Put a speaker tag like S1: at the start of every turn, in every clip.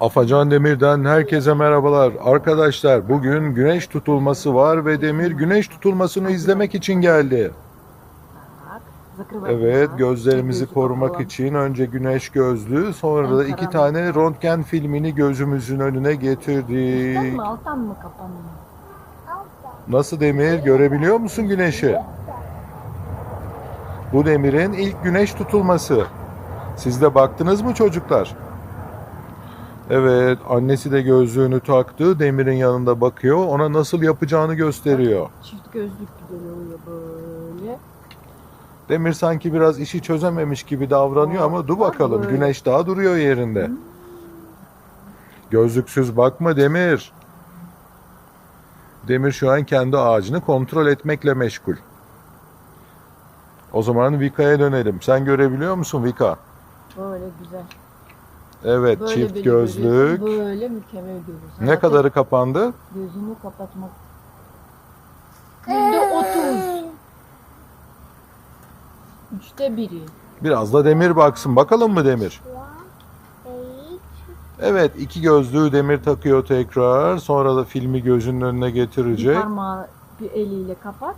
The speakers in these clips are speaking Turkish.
S1: Afacan Demir'den herkese merhabalar. Arkadaşlar bugün güneş tutulması var ve Demir güneş tutulmasını izlemek için geldi. Evet gözlerimizi korumak için önce güneş gözlüğü sonra da iki tane röntgen filmini gözümüzün önüne getirdik. Nasıl Demir görebiliyor musun güneşi? Bu Demir'in ilk güneş tutulması. Siz de baktınız mı çocuklar? Evet, annesi de gözlüğünü taktı. Demir'in yanında bakıyor. Ona nasıl yapacağını gösteriyor.
S2: Çift gözlük güzel oluyor böyle.
S1: Demir sanki biraz işi çözememiş gibi davranıyor ama dur bakalım.
S2: Böyle.
S1: Güneş daha duruyor yerinde. Gözlüksüz bakma Demir. Demir şu an kendi ağacını kontrol etmekle meşgul. O zaman Vika'ya dönelim. Sen görebiliyor musun Vika?
S2: Böyle güzel.
S1: Evet,
S2: böyle,
S1: çift gözlük.
S2: Böyle, mükemmel görüyoruz.
S1: Ne Zaten kadarı kapandı?
S2: Gözünü kapatmak. Yüzde otuz. Üçte biri.
S1: Biraz da demir baksın. Bakalım mı demir? Evet iki gözlüğü demir takıyor tekrar. Sonra da filmi gözünün önüne getirecek.
S2: Bir parmağı bir eliyle kapat.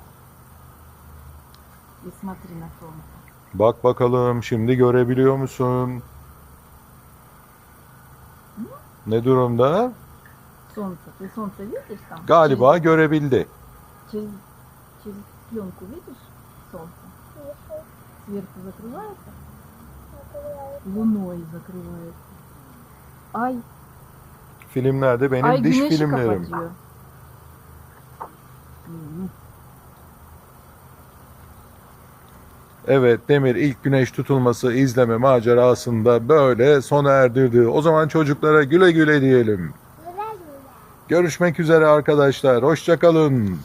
S1: Bak bakalım şimdi görebiliyor musun? Ne durumda?
S2: Солнце. Ты солнце видишь там?
S1: Galiba görebildi.
S2: Через, через пленку видишь солнце? Сверху закрывается, луной закрывается. Ay,
S1: Filmlerde benim
S2: ay
S1: diş
S2: güneşi
S1: filmlerim.
S2: kapatıyor. Hmm.
S1: Evet Demir ilk güneş tutulması izleme macerasında böyle sona erdirdi. O zaman çocuklara güle güle diyelim.
S3: Güle güle.
S1: Görüşmek üzere arkadaşlar. Hoşçakalın.